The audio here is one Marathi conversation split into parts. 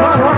Bye.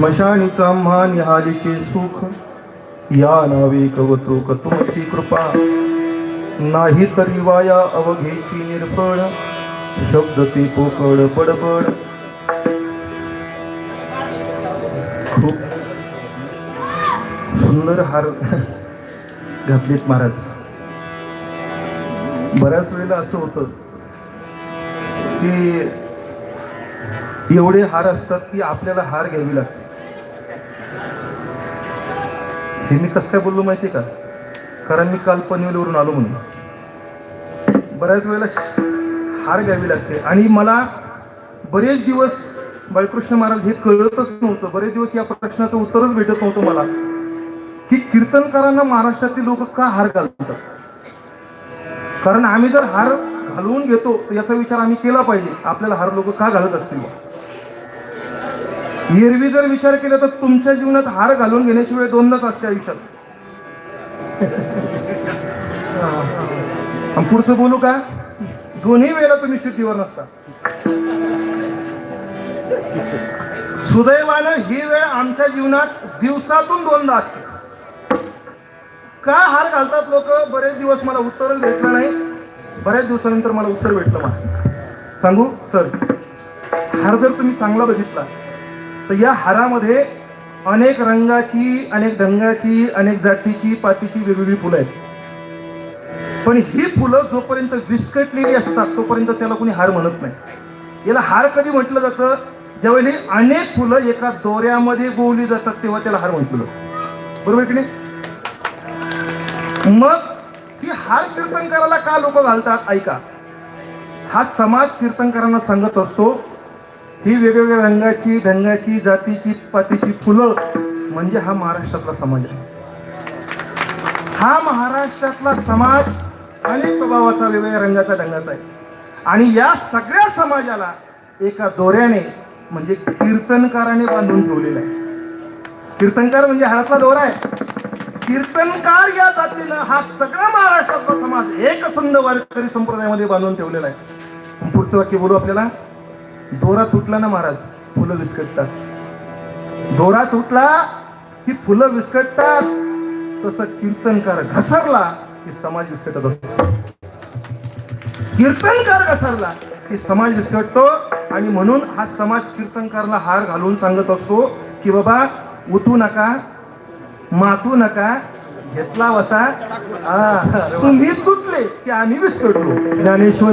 स्मशानीचा मान निहालीचे सुख। या नावे कवतुक तुमची कृपा। नाही तरी वाया अवघेची निर्फळ। शब्द ते पोकळ बडबड खूप सुंदर हार घातलेत महाराज. बऱ्याच वेळेला असं होतं की एवढे हार असतात की आपल्याला हार घ्यावी लागते. हे मी कसं काय बोललो माहिती का? कारण मी काल पनवेलवरून आलो म्हणून. बऱ्याच वेळेला हार घ्यावी लागते. आणि मला बरेच दिवस बाळकृष्ण महाराज हे कळतच नव्हतं. बरेच दिवस या प्रश्नाचं उत्तरच भेटत नव्हतं मला. की कीर्तनकारांना महाराष्ट्रातील लोक का हार घालतात? कारण आम्ही जर हार घालवून घेतो तर याचा विचार आम्ही केला पाहिजे. आपल्याला हार लोक का घालत असतील? एरवी जर विचार केला तर तुमच्या जीवनात हार घालून घेण्याची वेळ दोनदाच असते आयुष्यात. पुढचं बोलू का? दोन्ही वेळेला तुम्ही शुद्धीवर नसता. सुदैवानं ही वेळ आमच्या जीवनात दिवसातून दोनदा असते. का हार घालतात लोक? बरेच दिवस मला उत्तर भेटलं नाही. बऱ्याच दिवसानंतर मला उत्तर भेटलं मला. सांगू? सर हार जर तुम्ही चांगला बघितला तर या हारामध्ये अनेक रंगाची अनेक ढंगाची अनेक जातीची पातीची वेगवेगळी फुलं आहेत. पण ही फुलं जोपर्यंत विस्कटलेली असतात तोपर्यंत त्याला कोणी हार म्हणत नाही. याला हार कधी म्हटलं जातं? ज्यावेळी ही अनेक फुलं एका दोऱ्यामध्ये गोवली जातात तेव्हा त्याला हार म्हटलं बरोबर की नाही? मग ही हार कीर्तनकाराला का लोक घालतात? ऐका. हा समाज कीर्तनकारांना सांगत असतो ही वेगवेगळ्या रंगाची ढंगाची जातीची पातीची फुलं म्हणजे हा महाराष्ट्रातला समाज आहे. हा महाराष्ट्रातला समाज अनेक स्वभावाचा वेगवेगळ्या रंगाचा ढंगाचा आहे. आणि या सगळ्या समाजाला एका दोऱ्याने म्हणजे कीर्तनकाराने बांधून ठेवलेला आहे. कीर्तनकार म्हणजे हातातला दोरा आहे. कीर्तनकार या जातीनं हा सगळा महाराष्ट्रातला समाज एकसंध वारकरी संप्रदायामध्ये बांधून ठेवलेला आहे. पुढचं वाक्य बोलू आपल्याला. दोरा तुटला ना महाराज? फुलं विस्कटतात. दोरा तुटला की फुलं विस्कटतात. तसं कीर्तनकार घसरला की समाज विस्कटत असतो. कीर्तनकार घसरला की समाज विस्कटतो. आणि म्हणून हा समाज कीर्तनकारला हार घालून सांगत असतो की बाबा उठू नका मातू नका घेतला वसा. हा, तुम्ही तुटले की आम्ही विस्कटलो. ज्ञानेश्वर